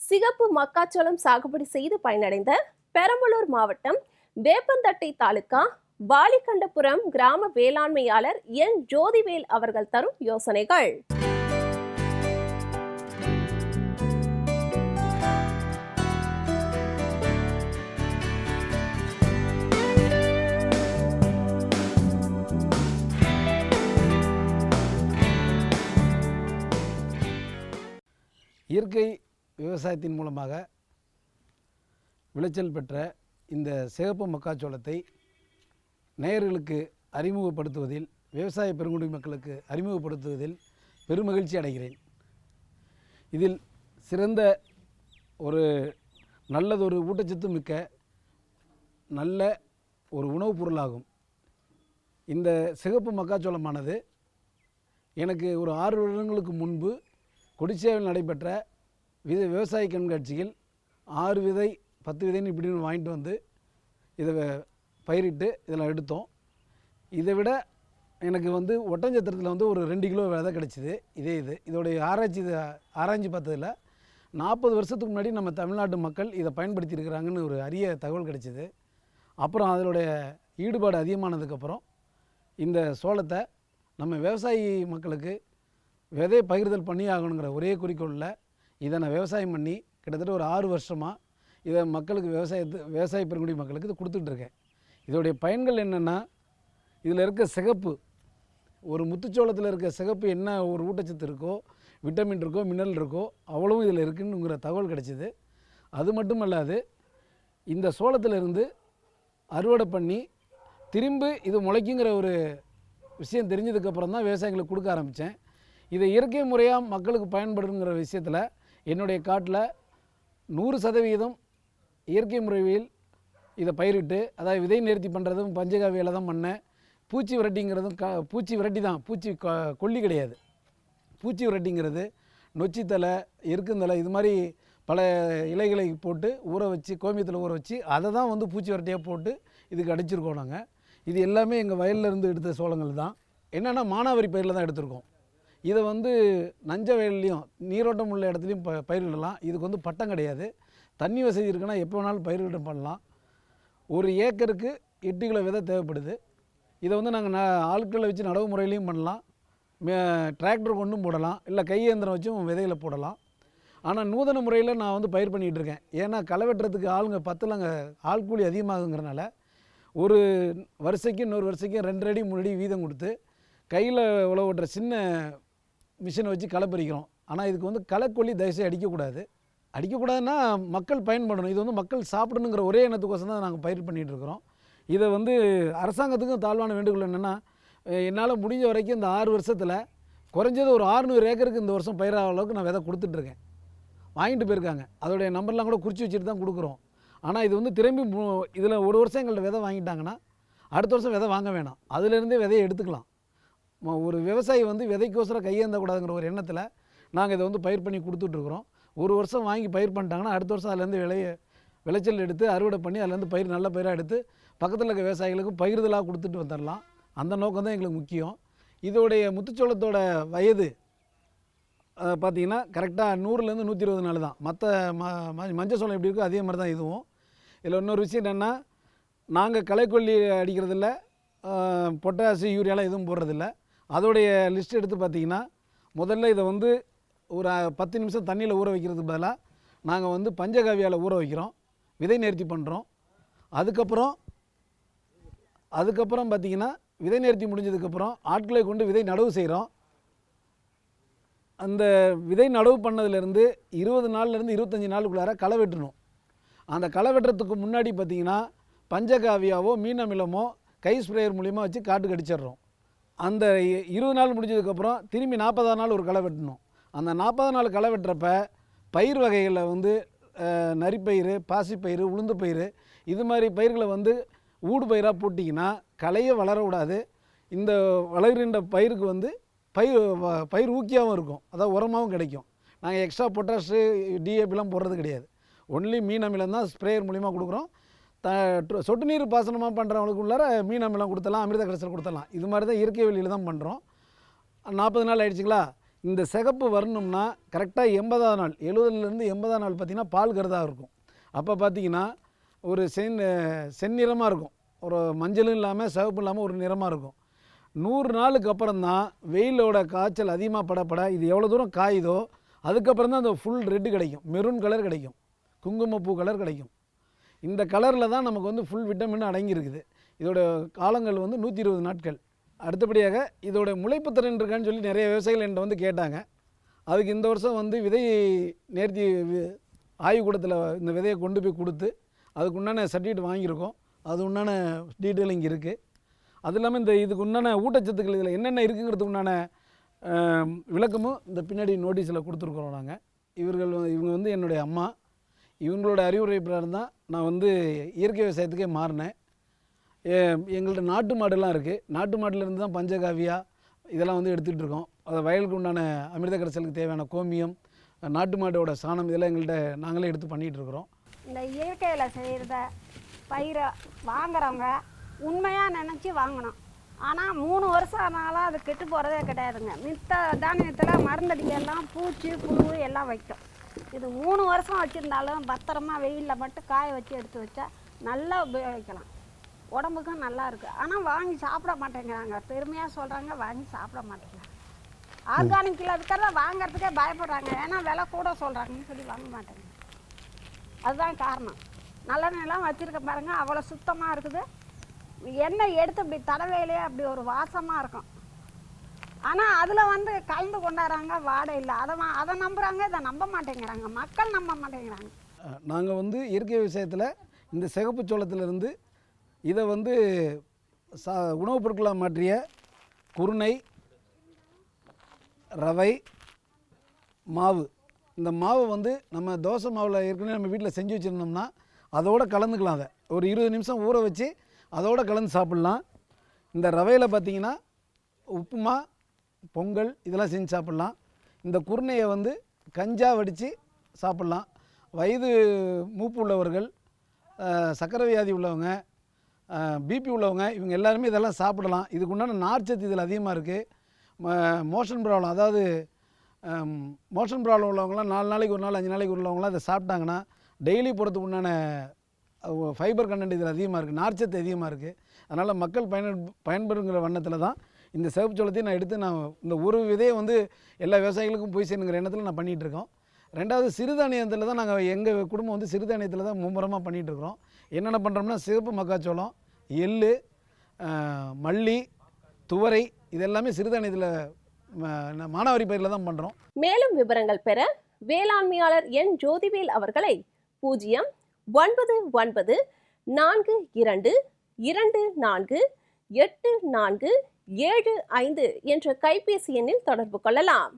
சிகப்பு மக்காச்சோளம் சாகுபடி செய்து பயனடைந்த பெரம்பலூர் மாவட்டம் வேப்பந்தட்டை தாலுகா வாலிகண்டபுரம் கிராம வேளாண்மையாளர் என் ஜோதிவேல் அவர்கள் தரும் யோசனைகள். இயற்கை விவசாயத்தின் மூலமாக விளைச்சல் பெற்ற இந்த சிகப்பு மக்காச்சோளத்தை நேயர்களுக்கு அறிமுகப்படுத்துவதில் விவசாய பெருங்குடி மக்களுக்கு அறிமுகப்படுத்துவதில் பெருமகிழ்ச்சி அடைகிறேன். இதில் சிறந்த ஒரு நல்லதொரு ஊட்டச்சத்து மிக்க நல்ல ஒரு உணவுப் பொருளாகும். இந்த சிகப்பு மக்காச்சோளமானது எனக்கு ஒரு ஆறு வருடங்களுக்கு முன்பு கொடிச்சேவில் நடைபெற்ற வித விவசாய கண்காட்சியில் ஆறு விதை பத்து விதைன்னு இப்படின்னு வாங்கிட்டு வந்து இதை பயிரிட்டு இதில் எடுத்தோம். இதை விட எனக்கு வந்து ஒட்டஞ்சத்திரத்தில் வந்து ஒரு ரெண்டு கிலோ விதை கிடச்சிது. இதே இது. இதோடைய ஆராய்ச்சி இதை ஆராய்ச்சி பார்த்ததில் நாற்பது வருஷத்துக்கு முன்னாடி நம்ம தமிழ்நாட்டு மக்கள் இதை பயன்படுத்தியிருக்கிறாங்கன்னு ஒரு அரிய தகவல் கிடச்சிது. அப்புறம் அதனுடைய ஈடுபாடு அதிகமானதுக்கப்புறம் இந்த சோளத்தை நம்ம விவசாயி மக்களுக்கு விதை பகிர்தல் பண்ணி ஆகணுங்கிற ஒரே குறிக்கோளில் இதை நான் விவசாயம் பண்ணி கிட்டத்தட்ட ஒரு ஆறு வருஷமாக இதை மக்களுக்கு விவசாயத்து விவசாய பெருங்குடி மக்களுக்கு இது கொடுத்துட்ருக்கேன் இதோடைய பயன்கள் என்னென்னா இதில் இருக்க சிகப்பு ஒரு முத்துச்சோளத்தில் இருக்க சிகப்பு என்ன ஒரு ஊட்டச்சத்து இருக்கோ விட்டமின் இருக்கோ மினரல் இருக்கோ அவ்வளவும் இதில் இருக்குன்னுங்கிற தகவல் கிடைச்சிது. அது மட்டும் அல்லாது இந்த சோளத்திலிருந்து அறுவடை பண்ணி திரும்பி இது முளைக்குங்கிற ஒரு விஷயம் தெரிஞ்சதுக்கப்புறம் தான் விவசாயிகளுக்கு கொடுக்க ஆரம்பித்தேன். இதை இயற்கை முறையாக மக்களுக்கு பயன்படுங்கிற விஷயத்தில் என்னுடைய காட்டில் நூறு சதவீதம் இயற்கை முறையில் இதை பயிரிட்டு அதாவது விதை நேர்த்தி பண்ணுறதும் பஞ்சகாவியில் தான் பண்ணேன். பூச்சி விரட்டிங்கிறதும் க பூச்சி விரட்டி தான். பூச்சி கொல்லி கிடையாது. பூச்சி விரட்டிங்கிறது நொச்சித்தலை எருக்குந்தலை இது மாதிரி பல இலைகளை போட்டு ஊற வச்சு கோமியத்தில் ஊற வச்சு அதை தான் வந்து பூச்சி விரட்டியாக போட்டு இதுக்கு அடிச்சிருக்கோம் நாங்கள் இது எல்லாமே எங்கள் வயல்ல இருந்து எடுத்த சோளங்கள் தான். என்னென்னா மானாவாரி பயிரில் தான் எடுத்திருக்கோம். இதை வந்து நஞ்ச வயல்லையும் நீரோட்டம் உள்ள இடத்துலையும் ப பயிரிடலாம். இதுக்கு வந்து பட்டம் கிடையாது. தண்ணி வசதி இருக்குன்னா எப்போ வேணாலும் பயிரிட பண்ணலாம். ஒரு ஏக்கருக்கு எட்டு கிலோ விதை தேவைப்படுது. இதை வந்து நாங்கள் ந ஆட்களை வச்சு நடவு முறையிலையும் பண்ணலாம். மே டிராக்டர் கொண்டும் போடலாம். இல்லை கை இயந்திரம் வச்சும் விதைகளை போடலாம். ஆனால் நூதன முறையில் நான் வந்து பயிர் பண்ணிகிட்டு இருக்கேன். ஏன்னா களை வெட்டுறதுக்கு ஆளுங்க பத்தலங்க ஆள் கூலி அதிகமாகுங்கிறனால ஒரு வரிசைக்கு இன்னொரு வரிசைக்கு ரெண்டு அடி மூணு அடி வீதம் கொடுத்து கையில் உழவு ஓட்டுற சின்ன மிஷினை வச்சு களை பறிக்கிறோம். ஆனால் இதுக்கு வந்து களைக்கொல்லி தயவுசெய்து அடிக்கக்கூடாது. அடிக்கக்கூடாதுன்னா மக்கள் பயன்படணும். இது வந்து மக்கள் சாப்பிடணுங்கிற ஒரே எண்ணத்துக்கோசம் தான் நாங்கள் பயிர் பண்ணிகிட்டு இருக்கிறோம். இதை வந்து அரசாங்கத்துக்கும் தாழ்வான வேண்டுகோள் என்னென்னா என்னால் முடிஞ்ச வரைக்கும் இந்த ஆறு வருஷத்தில் குறைஞ்சது ஒரு 600 ஏக்கருக்கு இந்த வருஷம் பயிராக அளவுக்கு நான் விதை கொடுத்துட்ருக்கேன் வாங்கிட்டு போயிருக்காங்க. அதோடைய நம்பர்லாம் கூட குறித்து வச்சுட்டு தான் கொடுக்குறோம். ஆனால் இது வந்து திரும்பி இதில் ஒரு வருஷம் எங்கள்கிட்ட விதை வாங்கிட்டாங்கன்னா அடுத்த வருஷம் விதை வாங்க வேணாம். அதுலேருந்தே விதையை எடுத்துக்கலாம். ஒரு விவசாயி வந்து விதைக்கோசரம் கையேந்தக்கூடாதுங்கிற ஒரு எண்ணத்தில் நாங்கள் இதை வந்து பயிர் பண்ணி கொடுத்துட்ருக்குறோம். ஒரு வருஷம் வாங்கி பயிர் பண்ணிட்டாங்கன்னா அடுத்த வருஷம் அதுலேருந்து விளைய விளைச்சல் எடுத்து அறுவடை பண்ணி அதுலேருந்து பயிர் நல்ல பயிராக எடுத்து பக்கத்தில் இருக்க விவசாயிகளுக்கு பகிர்தலாக கொடுத்துட்டு வந்துடலாம் அந்த நோக்கம் தான் எங்களுக்கு முக்கியம். இதோடைய முத்துச்சோளத்தோட வயது பார்த்திங்கன்னா பார்த்தீங்கன்னா கரெக்டாக நூறுலேருந்து நூற்றி இருபது நாள் தான். மற்ற ம ம- மஞ்சள் சோளம் எப்படி இருக்கோ அதே மாதிரி தான் இதுவும். இதில் இன்னொரு விஷயம் என்னென்னா நாங்கள் களைக்கொல்லி அடிக்கிறதில்ல பொட்டாசு யூரியாலாம் எதுவும் போடுறதில்ல. அதோடைய லிஸ்ட் எடுத்து பார்த்தீங்கன்னா முதல்ல இதை வந்து ஒரு பத்து நிமிஷம் தண்ணியில் ஊற வைக்கிறதுக்கு பதிலாக நாங்கள் வந்து பஞ்சகாவியால் ஊற வைக்கிறோம். விதை நேர்த்தி பண்ணுறோம் அதுக்கப்புறம் அதுக்கப்புறம் பார்த்தீங்கன்னா விதை நேர்த்தி முடிஞ்சதுக்கப்புறம் ஆட்களை கொண்டு விதை நடவு செய்கிறோம் அந்த விதை நடவு பண்ணதுலேருந்து இருபது நாள்லேருந்து இருபத்தஞ்சி நாளுக்குள்ளார களை வெட்டணும். அந்த களை வெட்டுறதுக்கு முன்னாடி பார்த்திங்கன்னா பஞ்சகாவியாவோ மீன் அமிலமோ கை ஸ்ப்ரேயர் மூலியமாக வச்சு காட்டுக்கு அடிச்சிடுறோம். அந்த இருபது நாள் முடிஞ்சதுக்கப்புறம் திரும்பி நாற்பதாம் நாள் ஒரு களை வெட்டணும். அந்த நாற்பதாம் நாள் களை வெட்டுறப்ப பயிர் வகைகளில் வந்து நரிப்பயிர் நரிப்பயிறு பாசிப்பயிறு உளுந்து பயிறு இது மாதிரி பயிர்களை வந்து ஊடு பயிராக போட்டிங்கன்னா களையே வளர இந்த வளர்கின்ற பயிருக்கு வந்து பயிர் வ- பயிர் ஊக்கியாகவும் இருக்கும். அதாவது உரமாகவும் கிடைக்கும். நாங்கள் எக்ஸ்ட்ரா பொட்டாஷு டிஏபிலாம் போடுறது கிடையாது. ஒன்லி மீன் அமிலம் தான் ஸ்ப்ரேயர் மூலிமா கொடுக்குறோம். த சொட்டு நீர் பாசனமாக பண்ணுறவங்களுக்கு உள்ளார மீன் அமிலம் கொடுத்தலாம் அமிர்த கடைசல் கொடுத்தலாம். இது மாதிரி தான் இயற்கை வழியில் தான் பண்ணுறோம் நாற்பது நாள் ஆயிடுச்சுங்களா? இந்த சிகப்பு வரணும்னா கரெக்டாக எண்பதாவது நாள் எழுபதுலேருந்து எண்பதாம் நாள் பார்த்திங்கன்னா பால் கருதாக இருக்கும். அப்போ பார்த்தீங்கன்னா ஒரு சென் செந்நிறமாக இருக்கும். ஒரு மஞ்சளும் இல்லாமல் சிவப்பு இல்லாமல் ஒரு நிறமாக இருக்கும். நூறு நாளுக்கு அப்புறம் தான் வெயிலோட காய்ச்சல் அதிகமாக படப்பட இது எவ்வளோ தூரம் காயுதோ அதுக்கப்புறம் தான் அந்த ஃபுல் ரெட்டு கிடைக்கும். மெரூன் கலர் கிடைக்கும். குங்குமப்பூ கலர் கிடைக்கும். இந்த கலரில் தான் நமக்கு வந்து ஃபுல் விட்டமின் அடங்கியிருக்குது. இதோட காலங்கள் வந்து நூற்றி இருபது நாட்கள். அடுத்தபடியாக இதோட முளைப்பு திறன் இருக்கான்னு சொல்லி நிறைய விவசாயிகள் என்கிட்ட வந்து கேட்டாங்க. அதுக்கு இந்த வருஷம் வந்து விதை நேர்த்தி ஆய்வுக்கூடத்தில் இந்த விதையை கொண்டு போய் கொடுத்து அதுக்கு உண்டான சர்டிஃபிகேட் வாங்கியிருக்கோம். அது உண்டான டீட்டெயில் இங்கே இருக்குது அது இல்லாமல் இந்த இதுக்கு உண்டான ஊட்டச்சத்துக்கள் இதில் என்னென்ன இருக்குங்கிறதுக்கு உண்டான விளக்கமும் இந்த பின்னாடி நோட்டீஸில் கொடுத்துருக்குறோம் நாங்கள் இவர்கள் இவங்க வந்து என்னுடைய அம்மா. இவங்களோட அறிவுரை பிரகாரம் தான் நான் வந்து இயற்கை விவசாயத்துக்கே மாறினேன். எங்கள்கிட்ட நாட்டு மாடுலாம் இருக்குது நாட்டு மாட்டிலேருந்து தான் பஞ்சகாவியா இதெல்லாம் வந்து எடுத்துகிட்டு இருக்கோம். அதை வயலுக்கு உண்டான அமிர்த கரைசலுக்கு தேவையான கோமியம் நாட்டு மாட்டோட சாணம் இதெல்லாம் எங்கள்கிட்ட நாங்களே எடுத்து பண்ணிகிட்டு இருக்கிறோம். இந்த இயற்கையில் செய்கிறத பயிரை வாங்குறவங்க உண்மையாக நினச்சி வாங்கணும். ஆனால் மூணு வருஷம் ஆனாலும் அது கெட்டு போகிறதே கிடையாதுங்க. மித்த தானியத்தில் மருந்தடிக்கெல்லாம் பூச்சி புழு எல்லாம் வைக்கும். இது மூணு வருஷம் வச்சுருந்தாலும் பத்திரமா வெயிலில் மட்டும் காய வச்சு எடுத்து வச்சா நல்லா உபயோகிக்கலாம். உடம்புக்கும் நல்லா இருக்குது ஆனால் வாங்கி சாப்பிட மாட்டேங்கிறாங்க. பெருமையாக சொல்கிறாங்க வாங்கி சாப்பிட மாட்டேங்கிறாங்க. ஆர்கானிக்கில் இருக்கிறத வாங்குறதுக்கே பயப்படுறாங்க. ஏன்னா விலை கூட சொல்கிறாங்கன்னு சொல்லி வாங்க மாட்டேங்க. அதுதான் காரணம். நல்லெண்ணெய்லாம் வச்சுருக்க பாருங்கள் அவ்வளோ சுத்தமாக இருக்குது. எண்ணெய் எடுத்து இப்படி தடவையிலே அப்படி ஒரு வாசமாக இருக்கும். ஆனால் அதில் வந்து கலந்து கொண்டாடுறாங்க வாடை இல்லை. அதை அதை நம்புகிறாங்க இதை நம்ப மாட்டேங்கிறாங்க. மக்கள் நம்ப மாட்டேங்கிறாங்க. நாங்கள் வந்து இயற்கை விவசாயத்தில் இந்த சிகப்பு சோளத்திலிருந்து இதை வந்து சா உணவுப் பொருட்களாக மாற்றிய குருணை ரவை மாவு. இந்த மாவு வந்து நம்ம தோசை மாவில் ஏற்கனவே நம்ம வீட்டில் செஞ்சு வச்சுருந்தோம்னா அதோடு கலந்துக்கலாம் அதை. ஒரு இருபது நிமிஷம் ஊற வச்சு அதோட கலந்து சாப்பிட்லாம். இந்த ரவையில் பார்த்தீங்கன்னா உப்புமா பொங்கல் இதெல்லாம் செஞ்சு சாப்பிட்லாம். இந்த குருணையை வந்து கஞ்சா வடித்து சாப்பிட்லாம். வயது மூப்பு உள்ளவர்கள் சக்கரை வியாதி உள்ளவங்க பிபி உள்ளவங்க இவங்க எல்லாருமே இதெல்லாம் சாப்பிடலாம். இதுக்கு உண்டான நார்ச்சத்து இதில் அதிகமாக இருக்குது மோஷன் ப்ராப்ளம் அதாவது மோஷன் ப்ராப்ளம் உள்ளவங்களாம் நாலு நாளைக்கு ஒரு நாள் அஞ்சு நாளைக்கு உள்ளவங்களாம் இதை சாப்பிட்டாங்கன்னா டெய்லி போகிறதுக்கு உண்டான ஃபைபர் கண்டென்ட் இதில் அதிகமாக இருக்குது நார்ச்சத்து அதிகமாக இருக்குது அதனால் மக்கள் பயன் பயன்பெறுங்கிற வண்ணத்தில் தான் இந்த சிவப்பு சோளத்தையும் நான் எடுத்து நான் இந்த ஒரு விதையை வந்து எல்லா விவசாயிகளுக்கும் போய் சேருங்கிற எண்ணத்தில் நான் பண்ணிகிட்ருக்கோம் ரெண்டாவது சிறுதானியத்தில் தான் நாங்கள் எங்கள் குடும்பம் வந்து சிறுதானியத்தில் தான் மும்முரமாக பண்ணிகிட்டு இருக்கிறோம் என்னென்ன பண்ணுறோம்னா சிவப்பு மக்காச்சோளம் எள்ளு மல்லி துவரை இது எல்லாமே சிறுதானியத்தில் மானாவாரி பயிரில் தான் பண்ணுறோம் மேலும் விவரங்கள் பெற வேளாண்மையாளர் என் ஜோதிவேல் அவர்களை பூஜ்ஜியம் ஒன்பது ஒன்பது நான்கு இரண்டு இரண்டு நான்கு எட்டு நான்கு ஏழு ஐந்து என்ற கைபேசி எண்ணில் தொடர்பு கொள்ளலாம்.